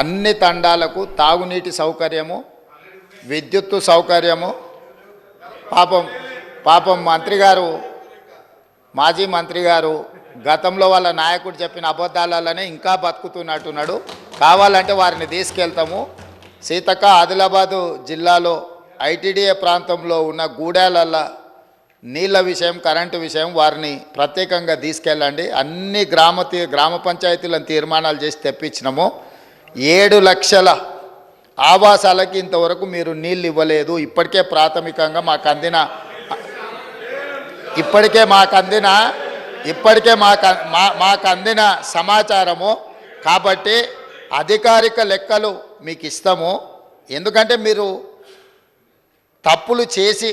అన్ని తండాలకు తాగునీటి సౌకర్యము విద్యుత్తు సౌకర్యము. పాపం పాపం మంత్రి గారు మాజీ మంత్రి గారు గతంలో వాళ్ళ నాయకుడు చెప్పిన అబద్ధాలనే ఇంకా బతుకుతున్నట్టున్నాడు. కావాలంటే వారిని తీసుకెళ్తాము. సీతక్క ఆదిలాబాదు జిల్లాలో ఐటీడీఏ ప్రాంతంలో ఉన్న గూడాలల్ల నీళ్ళ విషయం కరెంటు విషయం వారిని ప్రత్యేకంగా తీసుకెళ్ళండి. అన్ని గ్రామ తీ- గ్రామ పంచాయతీలను తీర్మానాలు చేసి తెప్పించినాము. ఏడు లక్షల ఆవాసాలకి ఇంతవరకు మీరు నీళ్ళు ఇవ్వలేదు. ఇప్పటికే ప్రాథమికంగా మాకు అందిన ఇప్పటికే మాకు అందిన ఇప్పటికే మాకు మా మాకు అందిన సమాచారము. కాబట్టి అధికారిక లెక్కలు మీకు ఇస్తాము. ఎందుకంటే మీరు తప్పులు చేసి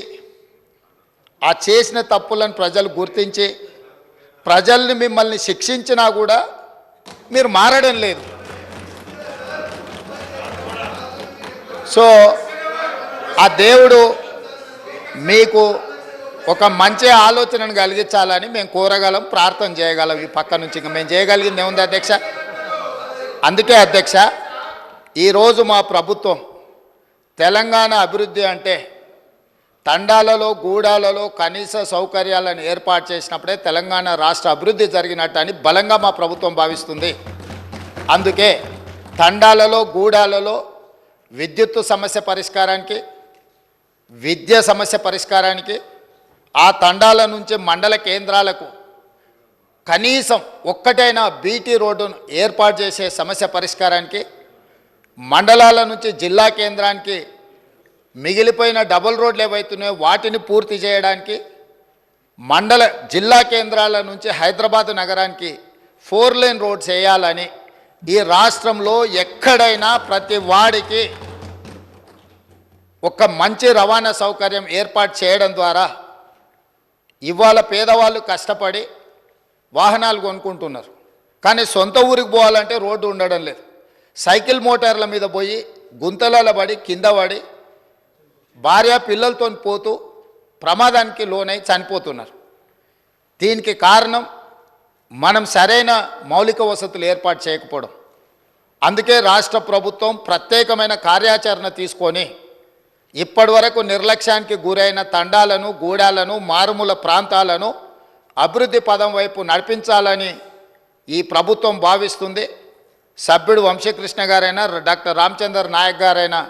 ఆ చేసిన తప్పులను ప్రజలు గుర్తించి ప్రజల్ని మిమ్మల్ని శిక్షించినా కూడా మీరు మారడం లేదు. సో ఆ దేవుడు మీకు ఒక మంచి ఆలోచనను కలిగించాలని మేము కోరగలం ప్రార్థన చేయగలం ఈ పక్క నుంచి. ఇంకా మేము చేయగలిగింది ఏముంది అధ్యక్ష? అందుకే అధ్యక్ష ఈరోజు మా ప్రభుత్వం తెలంగాణ అభివృద్ధి అంటే తండాలలో గూడాలలో కనీస సౌకర్యాలను ఏర్పాటు చేసినప్పుడే తెలంగాణ రాష్ట్ర అభివృద్ధి జరిగినట్టు అని బలంగా మా ప్రభుత్వం భావిస్తుంది. అందుకే తండాలలో గూడాలలో విద్యుత్తు సమస్య పరిష్కారానికి విద్య సమస్య పరిష్కారానికి ఆ తండాల నుంచి మండల కేంద్రాలకు కనీసం ఒక్కటైనా బీటీ రోడ్డును ఏర్పాటు చేసే సమస్య పరిష్కారానికి మండలాల నుంచి జిల్లా కేంద్రానికి మిగిలిపోయిన డబుల్ రోడ్లు ఏవైతున్నాయో వాటిని పూర్తి చేయడానికి మండల జిల్లా కేంద్రాల నుంచి హైదరాబాద్ నగరానికి ఫోర్ లేన్ రోడ్స్ వేయాలని ఈ రాష్ట్రంలో ఎక్కడైనా ప్రతి వాడికి ఒక మంచి రవాణా సౌకర్యం ఏర్పాటు చేయడం ద్వారా ఇవాళ పేదవాళ్ళు కష్టపడి వాహనాలు కొనుక్కుంటున్నారు. కానీ సొంత ఊరికి పోవాలంటే రోడ్డు ఉండడం లేదు. సైకిల్ మోటార్ల మీద పోయి గుంతలలో పడి కింద పడి భార్య పిల్లలతో పోతూ ప్రమాదానికి లోనై చనిపోతున్నారు. దీనికి కారణం మనం సరైన మౌలిక వసతులు ఏర్పాటు చేయకపోవడం. అందుకే రాష్ట్ర ప్రభుత్వం ప్రత్యేకమైన కార్యాచరణ తీసుకొని ఇప్పటి వరకు నిర్లక్ష్యానికి గురైన తండాలను గూడాలను మారుమూల ప్రాంతాలను అభివృద్ధి పదం వైపు నడిపించాలని ఈ ప్రభుత్వం భావిస్తుంది. సభ్యుడు వంశీకృష్ణ గారైనా డాక్టర్ రామచందర్ నాయక్ గారైనా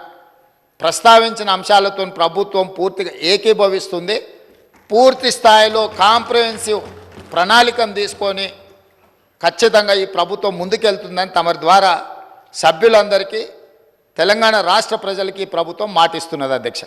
ప్రస్తావించిన అంశాలతో ప్రభుత్వం పూర్తిగా ఏకీభవిస్తుంది. పూర్తి స్థాయిలో కాంప్రహెన్సివ్ ప్రణాళికను తీసుకొని ఖచ్చితంగా ఈ ప్రభుత్వం ముందుకెళ్తుందని తమరి ద్వారా సభ్యులందరికీ తెలంగాణ రాష్ట్ర ప్రజలకి ప్రభుత్వం మాటిస్తున్నది అధ్యక్ష.